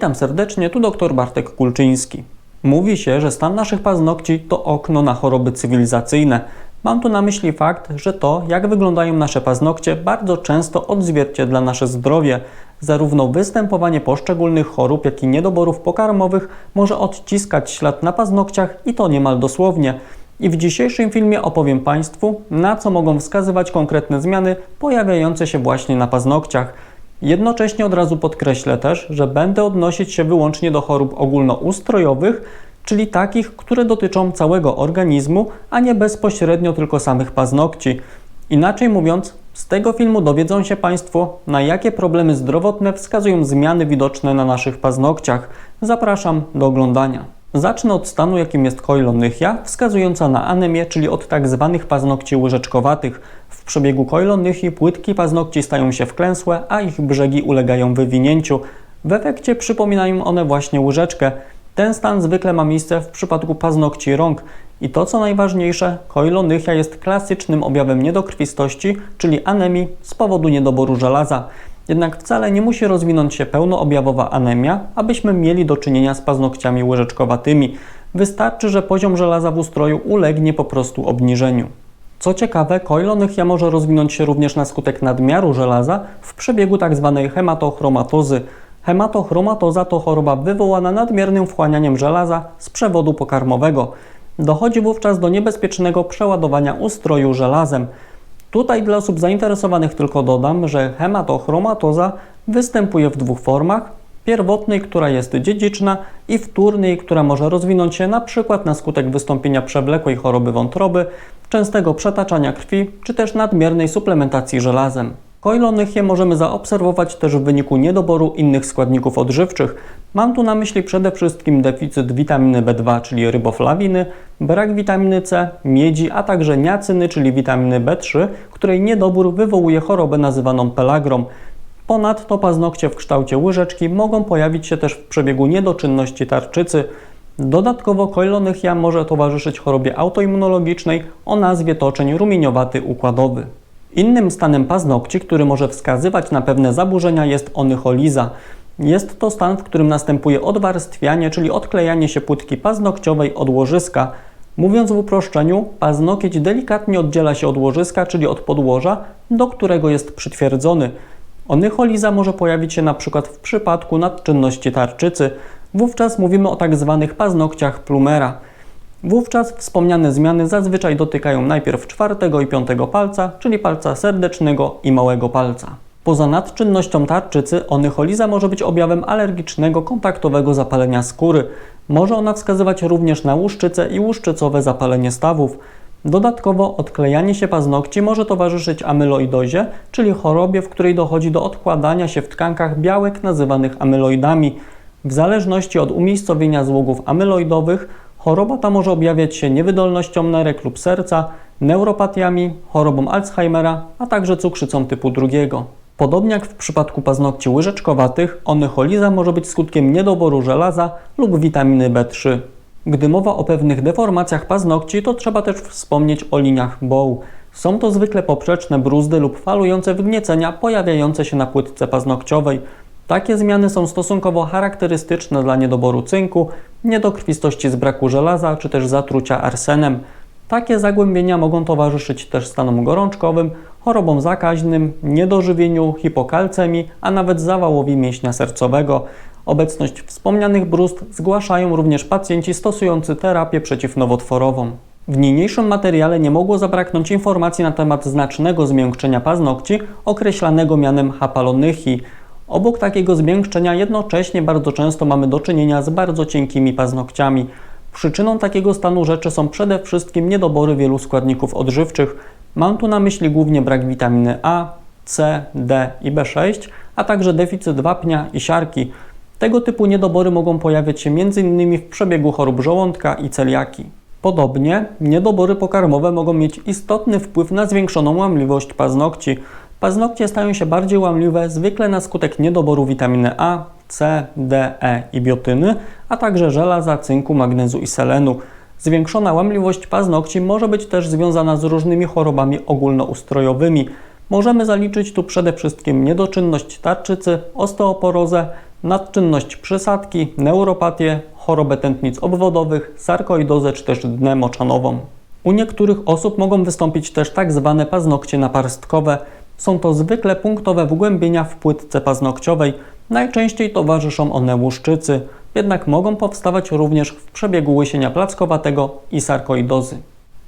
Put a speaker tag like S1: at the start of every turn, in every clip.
S1: Witam serdecznie, tu dr Bartek Kulczyński. Mówi się, że stan naszych paznokci to okno na choroby cywilizacyjne. Mam tu na myśli fakt, że to, jak wyglądają nasze paznokcie, bardzo często odzwierciedla nasze zdrowie. Zarówno występowanie poszczególnych chorób, jak i niedoborów pokarmowych może odciskać ślad na paznokciach i to niemal dosłownie. I w dzisiejszym filmie opowiem Państwu, na co mogą wskazywać konkretne zmiany pojawiające się właśnie na paznokciach. Jednocześnie od razu podkreślę też, że będę odnosić się wyłącznie do chorób ogólnoustrojowych, czyli takich, które dotyczą całego organizmu, a nie bezpośrednio tylko samych paznokci. Inaczej mówiąc, z tego filmu dowiedzą się Państwo, na jakie problemy zdrowotne wskazują zmiany widoczne na naszych paznokciach. Zapraszam do oglądania. Zacznę od stanu, jakim jest koilonychia, wskazująca na anemię, czyli od tak zwanych paznokci łyżeczkowatych. W przebiegu koilonychii płytki paznokci stają się wklęsłe, a ich brzegi ulegają wywinięciu. W efekcie przypominają one właśnie łyżeczkę. Ten stan zwykle ma miejsce w przypadku paznokci rąk. I to co najważniejsze, koilonychia jest klasycznym objawem niedokrwistości, czyli anemii z powodu niedoboru żelaza. Jednak wcale nie musi rozwinąć się pełnoobjawowa anemia, abyśmy mieli do czynienia z paznokciami łyżeczkowatymi. Wystarczy, że poziom żelaza w ustroju ulegnie po prostu obniżeniu. Co ciekawe, koilonychia może rozwinąć się również na skutek nadmiaru żelaza w przebiegu tzw. hematochromatozy. Hematochromatoza to choroba wywołana nadmiernym wchłanianiem żelaza z przewodu pokarmowego. Dochodzi wówczas do niebezpiecznego przeładowania ustroju żelazem. Tutaj dla osób zainteresowanych tylko dodam, że hematochromatoza występuje w dwóch formach. Pierwotnej, która jest dziedziczna i wtórnej, która może rozwinąć się na przykład na skutek wystąpienia przewlekłej choroby wątroby, częstego przetaczania krwi czy też nadmiernej suplementacji żelazem. Koilonychię możemy zaobserwować też w wyniku niedoboru innych składników odżywczych. Mam tu na myśli przede wszystkim deficyt witaminy B2, czyli ryboflawiny, brak witaminy C, miedzi, a także niacyny, czyli witaminy B3, której niedobór wywołuje chorobę nazywaną pelagrom. Ponadto paznokcie w kształcie łyżeczki mogą pojawić się też w przebiegu niedoczynności tarczycy. Dodatkowo koilonychia może towarzyszyć chorobie autoimmunologicznej o nazwie toczeń rumieniowaty układowy. Innym stanem paznokci, który może wskazywać na pewne zaburzenia jest onycholiza. Jest to stan, w którym następuje odwarstwianie, czyli odklejanie się płytki paznokciowej od łożyska. Mówiąc w uproszczeniu, paznokieć delikatnie oddziela się od łożyska, czyli od podłoża, do którego jest przytwierdzony. Onycholiza może pojawić się np. w przypadku nadczynności tarczycy. Wówczas mówimy o tak zwanych paznokciach plumera. Wówczas wspomniane zmiany zazwyczaj dotykają najpierw czwartego i piątego palca, czyli palca serdecznego i małego palca. Poza nadczynnością tarczycy, onycholiza może być objawem alergicznego kontaktowego zapalenia skóry. Może ona wskazywać również na łuszczycę i łuszczycowe zapalenie stawów. Dodatkowo odklejanie się paznokci może towarzyszyć amyloidozie, czyli chorobie, w której dochodzi do odkładania się w tkankach białek nazywanych amyloidami. W zależności od umiejscowienia złogów amyloidowych, choroba ta może objawiać się niewydolnością nerek lub serca, neuropatiami, chorobą Alzheimera, a także cukrzycą typu drugiego. Podobnie jak w przypadku paznokci łyżeczkowatych, onycholiza może być skutkiem niedoboru żelaza lub witaminy B3. Gdy mowa o pewnych deformacjach paznokci, to trzeba też wspomnieć o liniach Bow. Są to zwykle poprzeczne bruzdy lub falujące wgniecenia pojawiające się na płytce paznokciowej. Takie zmiany są stosunkowo charakterystyczne dla niedoboru cynku, niedokrwistości z braku żelaza czy też zatrucia arsenem. Takie zagłębienia mogą towarzyszyć też stanom gorączkowym, chorobom zakaźnym, niedożywieniu, hipokalcemii, a nawet zawałowi mięśnia sercowego. Obecność wspomnianych bruzd zgłaszają również pacjenci stosujący terapię przeciwnowotworową. W niniejszym materiale nie mogło zabraknąć informacji na temat znacznego zmiękczenia paznokci, określanego mianem hapalonychii. Obok takiego zmiękczenia jednocześnie bardzo często mamy do czynienia z bardzo cienkimi paznokciami. Przyczyną takiego stanu rzeczy są przede wszystkim niedobory wielu składników odżywczych. Mam tu na myśli głównie brak witaminy A, C, D i B6, a także deficyt wapnia i siarki. Tego typu niedobory mogą pojawiać się m.in. w przebiegu chorób żołądka i celiaki. Podobnie niedobory pokarmowe mogą mieć istotny wpływ na zwiększoną łamliwość paznokci. Paznokcie stają się bardziej łamliwe zwykle na skutek niedoboru witaminy A, C, D, E i biotyny, a także żelaza, cynku, magnezu i selenu. Zwiększona łamliwość paznokci może być też związana z różnymi chorobami ogólnoustrojowymi. Możemy zaliczyć tu przede wszystkim niedoczynność tarczycy, osteoporozę, nadczynność przysadki, neuropatię, chorobę tętnic obwodowych, sarkoidozę czy też dnę moczanową. U niektórych osób mogą wystąpić też tak zwane paznokcie naparstkowe. Są to zwykle punktowe wgłębienia w płytce paznokciowej. Najczęściej towarzyszą one łuszczycy, jednak mogą powstawać również w przebiegu łysienia plackowatego i sarkoidozy.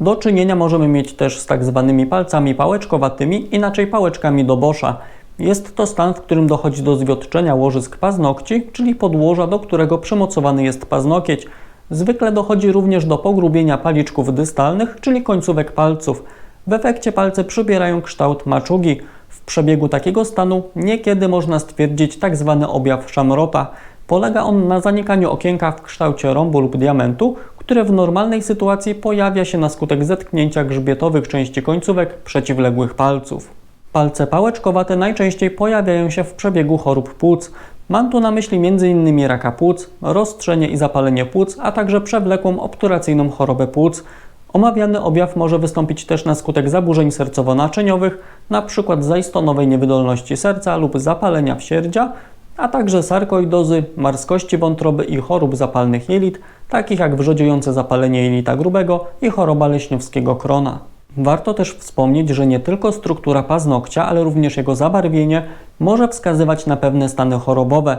S1: Do czynienia możemy mieć też z tak zwanymi palcami pałeczkowatymi, inaczej pałeczkami do Boscha. Jest to stan, w którym dochodzi do zwiotczenia łożysk paznokci, czyli podłoża, do którego przymocowany jest paznokieć. Zwykle dochodzi również do pogrubienia paliczków dystalnych, czyli końcówek palców. W efekcie palce przybierają kształt maczugi. W przebiegu takiego stanu niekiedy można stwierdzić tak zwany objaw szamrota. Polega on na zanikaniu okienka w kształcie rombu lub diamentu, które w normalnej sytuacji pojawia się na skutek zetknięcia grzbietowych części końcówek przeciwległych palców. Palce pałeczkowate najczęściej pojawiają się w przebiegu chorób płuc. Mam tu na myśli m.in. raka płuc, roztrzenie i zapalenie płuc, a także przewlekłą obturacyjną chorobę płuc. Omawiany objaw może wystąpić też na skutek zaburzeń sercowo-naczyniowych, np. zaistonowej niewydolności serca lub zapalenia wsierdzia, a także sarkoidozy, marskości wątroby i chorób zapalnych jelit, takich jak wrzodziejące zapalenie jelita grubego i choroba leśniowskiego krona. Warto też wspomnieć, że nie tylko struktura paznokcia, ale również jego zabarwienie może wskazywać na pewne stany chorobowe.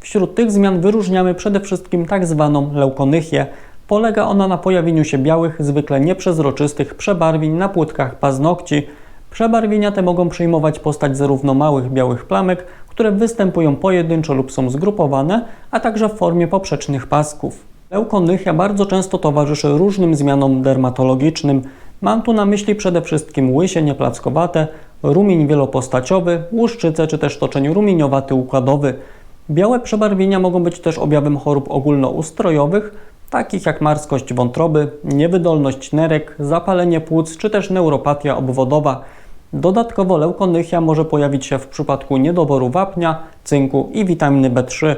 S1: Wśród tych zmian wyróżniamy przede wszystkim tak zwaną leukonychię. Polega ona na pojawieniu się białych, zwykle nieprzezroczystych przebarwień na płytkach paznokci. Przebarwienia te mogą przyjmować postać zarówno małych białych plamek, które występują pojedynczo lub są zgrupowane, a także w formie poprzecznych pasków. Leukonychia bardzo często towarzyszy różnym zmianom dermatologicznym. Mam tu na myśli przede wszystkim łysienie plackowate, rumień wielopostaciowy, łuszczycę czy też toczeń rumieniowaty układowy. Białe przebarwienia mogą być też objawem chorób ogólnoustrojowych, takich jak marskość wątroby, niewydolność nerek, zapalenie płuc czy też neuropatia obwodowa. Dodatkowo leukonychia może pojawić się w przypadku niedoboru wapnia, cynku i witaminy B3.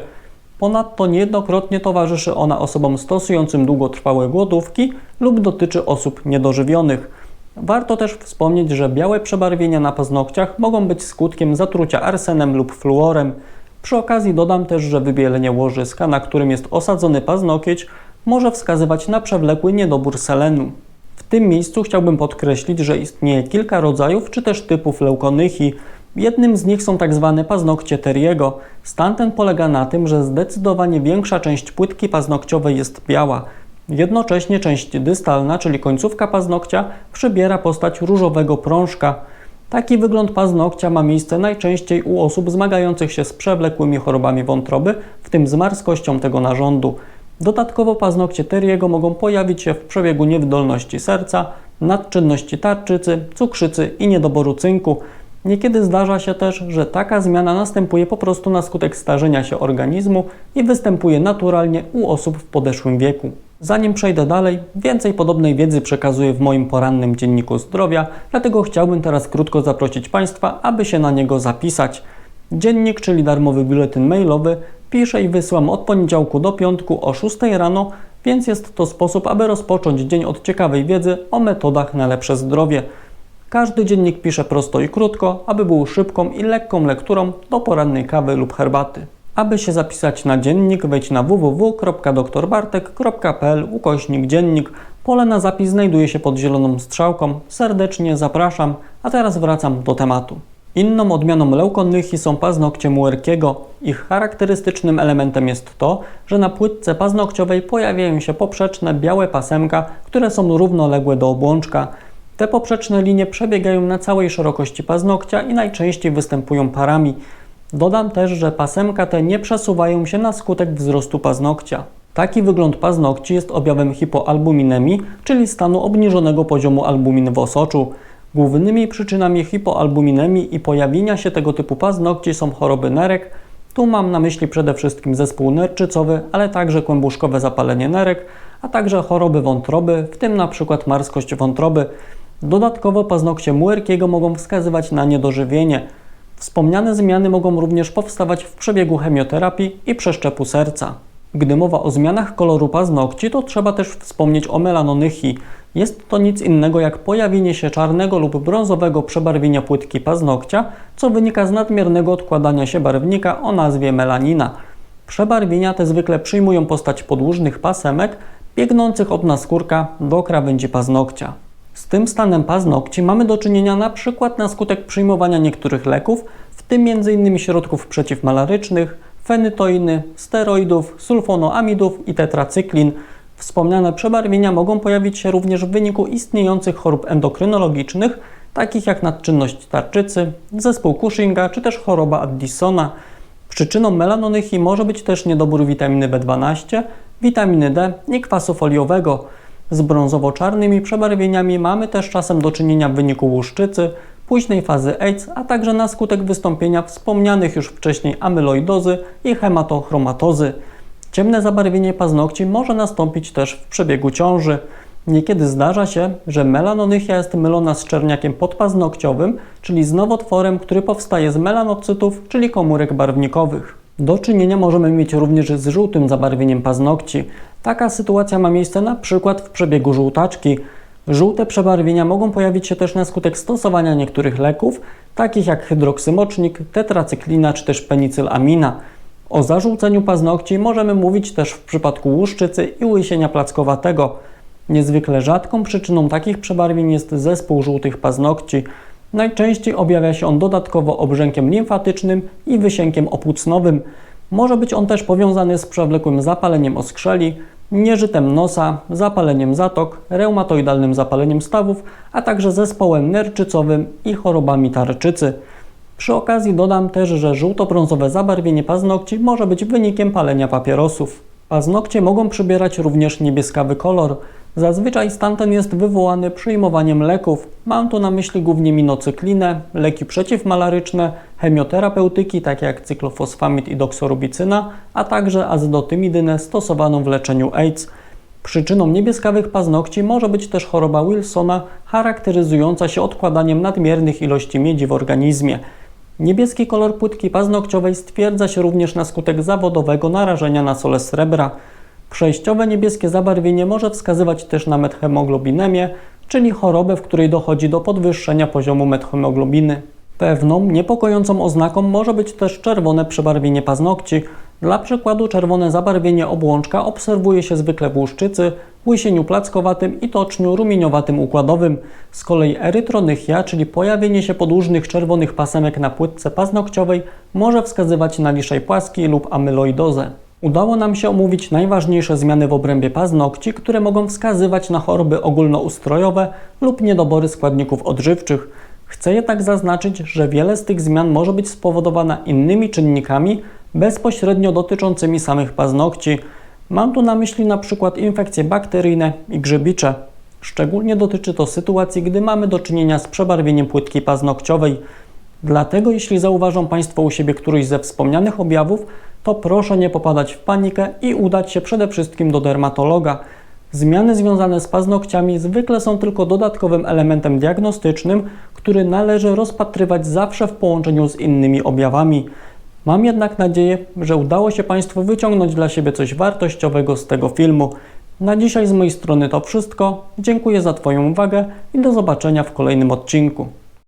S1: Ponadto niejednokrotnie towarzyszy ona osobom stosującym długotrwałe głodówki lub dotyczy osób niedożywionych. Warto też wspomnieć, że białe przebarwienia na paznokciach mogą być skutkiem zatrucia arsenem lub fluorem. Przy okazji dodam też, że wybielenie łożyska, na którym jest osadzony paznokieć, może wskazywać na przewlekły niedobór selenu. W tym miejscu chciałbym podkreślić, że istnieje kilka rodzajów czy też typów leukonychii. Jednym z nich są tak zwane paznokcie Teriego. Stan ten polega na tym, że zdecydowanie większa część płytki paznokciowej jest biała. Jednocześnie część dystalna, czyli końcówka paznokcia, przybiera postać różowego prążka. Taki wygląd paznokcia ma miejsce najczęściej u osób zmagających się z przewlekłymi chorobami wątroby, w tym z marskością tego narządu. Dodatkowo paznokcie Teriego mogą pojawić się w przebiegu niewydolności serca, nadczynności tarczycy, cukrzycy i niedoboru cynku. Niekiedy zdarza się też, że taka zmiana następuje po prostu na skutek starzenia się organizmu i występuje naturalnie u osób w podeszłym wieku. Zanim przejdę dalej, więcej podobnej wiedzy przekazuję w moim porannym dzienniku zdrowia, dlatego chciałbym teraz krótko zaprosić Państwa, aby się na niego zapisać. Dziennik, czyli darmowy biuletyn mailowy, piszę i wysyłam od poniedziałku do piątku o 6 rano, więc jest to sposób, aby rozpocząć dzień od ciekawej wiedzy o metodach na lepsze zdrowie. Każdy dziennik piszę prosto i krótko, aby był szybką i lekką lekturą do porannej kawy lub herbaty. Aby się zapisać na dziennik, wejdź na www.doktorbartek.pl ukośnik dziennik. Pole na zapis znajduje się pod zieloną strzałką. Serdecznie zapraszam, a teraz wracam do tematu. Inną odmianą leukonychii są paznokcie Muerkiego. Ich charakterystycznym elementem jest to, że na płytce paznokciowej pojawiają się poprzeczne białe pasemka, które są równoległe do obłączka. Te poprzeczne linie przebiegają na całej szerokości paznokcia i najczęściej występują parami. Dodam też, że pasemka te nie przesuwają się na skutek wzrostu paznokcia. Taki wygląd paznokci jest objawem hipoalbuminemii, czyli stanu obniżonego poziomu albumin w osoczu. Głównymi przyczynami hipoalbuminemii i pojawienia się tego typu paznokci są choroby nerek. Tu mam na myśli przede wszystkim zespół nerczycowy, ale także kłębuszkowe zapalenie nerek, a także choroby wątroby, w tym np. marskość wątroby. Dodatkowo paznokcie Muerkiego mogą wskazywać na niedożywienie. Wspomniane zmiany mogą również powstawać w przebiegu chemioterapii i przeszczepu serca. Gdy mowa o zmianach koloru paznokci, to trzeba też wspomnieć o melanonychii. Jest to nic innego jak pojawienie się czarnego lub brązowego przebarwienia płytki paznokcia, co wynika z nadmiernego odkładania się barwnika o nazwie melanina. Przebarwienia te zwykle przyjmują postać podłużnych pasemek biegnących od naskórka do krawędzi paznokcia. Z tym stanem paznokci mamy do czynienia na przykład na skutek przyjmowania niektórych leków, w tym m.in. środków przeciwmalarycznych, fenytoiny, steroidów, sulfonoamidów i tetracyklin. Wspomniane przebarwienia mogą pojawić się również w wyniku istniejących chorób endokrynologicznych, takich jak nadczynność tarczycy, zespół Cushinga czy też choroba Addisona. Przyczyną melanonychii może być też niedobór witaminy B12, witaminy D i kwasu foliowego. Z brązowo-czarnymi przebarwieniami mamy też czasem do czynienia w wyniku łuszczycy, późnej fazy AIDS, a także na skutek wystąpienia wspomnianych już wcześniej amyloidozy i hematochromatozy. Ciemne zabarwienie paznokci może nastąpić też w przebiegu ciąży. Niekiedy zdarza się, że melanonychia jest mylona z czerniakiem podpaznokciowym, czyli z nowotworem, który powstaje z melanocytów, czyli komórek barwnikowych. Do czynienia możemy mieć również z żółtym zabarwieniem paznokci. Taka sytuacja ma miejsce na przykład w przebiegu żółtaczki. Żółte przebarwienia mogą pojawić się też na skutek stosowania niektórych leków, takich jak hydroksymocznik, tetracyklina czy też penicylamina. O zażółceniu paznokci możemy mówić też w przypadku łuszczycy i łysienia plackowatego. Niezwykle rzadką przyczyną takich przebarwień jest zespół żółtych paznokci. Najczęściej objawia się on dodatkowo obrzękiem limfatycznym i wysiękiem opłucnowym. Może być on też powiązany z przewlekłym zapaleniem oskrzeli, nieżytem nosa, zapaleniem zatok, reumatoidalnym zapaleniem stawów, a także zespołem nerczycowym i chorobami tarczycy. Przy okazji dodam też, że żółto-brązowe zabarwienie paznokci może być wynikiem palenia papierosów. Paznokcie mogą przybierać również niebieskawy kolor. Zazwyczaj stan ten jest wywołany przyjmowaniem leków. Mam tu na myśli głównie minocyklinę, leki przeciwmalaryczne, chemioterapeutyki takie jak cyklofosfamid i doksorubicyna, a także azydotymidynę stosowaną w leczeniu AIDS. Przyczyną niebieskawych paznokci może być też choroba Wilsona, charakteryzująca się odkładaniem nadmiernych ilości miedzi w organizmie. Niebieski kolor płytki paznokciowej stwierdza się również na skutek zawodowego narażenia na sole srebra. Przejściowe niebieskie zabarwienie może wskazywać też na methemoglobinemie, czyli chorobę, w której dochodzi do podwyższenia poziomu methemoglobiny. Pewną, niepokojącą oznaką może być też czerwone przebarwienie paznokci. Dla przykładu czerwone zabarwienie obłączka obserwuje się zwykle w łuszczycy, łysieniu plackowatym i toczniu rumieniowatym układowym. Z kolei erytronychia, czyli pojawienie się podłużnych czerwonych pasemek na płytce paznokciowej, może wskazywać na liszej płaski lub amyloidozę. Udało nam się omówić najważniejsze zmiany w obrębie paznokci, które mogą wskazywać na choroby ogólnoustrojowe lub niedobory składników odżywczych. Chcę jednak zaznaczyć, że wiele z tych zmian może być spowodowana innymi czynnikami bezpośrednio dotyczącymi samych paznokci. Mam tu na myśli na przykład infekcje bakteryjne i grzybicze. Szczególnie dotyczy to sytuacji, gdy mamy do czynienia z przebarwieniem płytki paznokciowej. Dlatego jeśli zauważą Państwo u siebie któryś ze wspomnianych objawów, to proszę nie popadać w panikę i udać się przede wszystkim do dermatologa. Zmiany związane z paznokciami zwykle są tylko dodatkowym elementem diagnostycznym, który należy rozpatrywać zawsze w połączeniu z innymi objawami. Mam jednak nadzieję, że udało się Państwu wyciągnąć dla siebie coś wartościowego z tego filmu. Na dzisiaj z mojej strony to wszystko. Dziękuję za Twoją uwagę i do zobaczenia w kolejnym odcinku.